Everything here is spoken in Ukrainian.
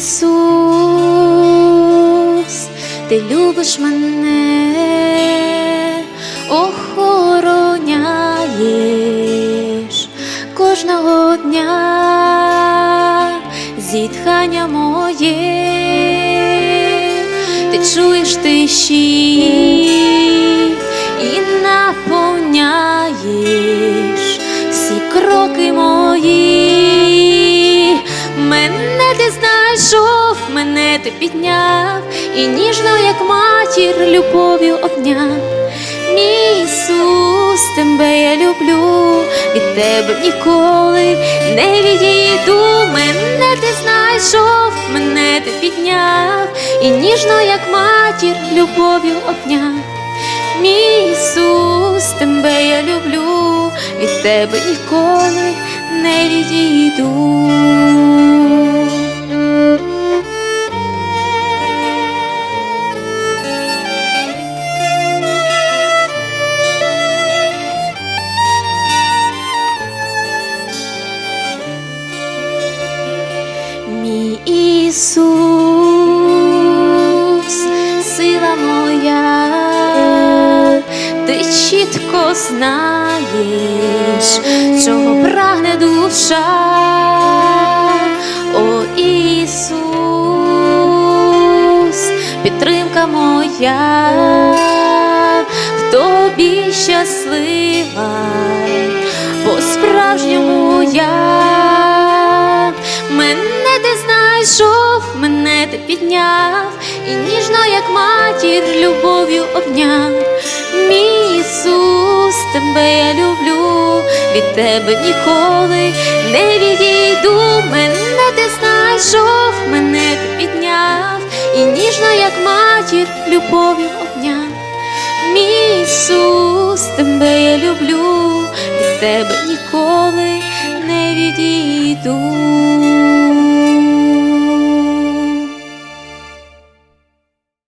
Ісус, ти любиш мене, охороняєш. Кожного дня зітхання моє, ти чуєш тиші мене ти підняв, і ніжно, як матір, любов'ю обняв. Мій Ісус, тебе я люблю, від тебе ніколи не відійду. Мене ти знайшов, мене ти підняв, і ніжно, як матір, любов'ю обняв. Мій Ісус, тебе я люблю, від тебе ніколи не відійду. Ісус, сила моя, ти чітко знаєш, чого прагне душа, о Ісус, підтримка моя, в тобі щаслива, по-справжньому я. Знайшов, мене ти підняв, і ніжно, як матір, любов'ю обняв. Мій Ісус, тебе я люблю, від тебе ніколи не відійду. Мене ти знайшов, мене ти підняв, і ніжно, як матір, любов'ю обняв. Мій Ісус, тебе я люблю, від тебе ніколи не відійду.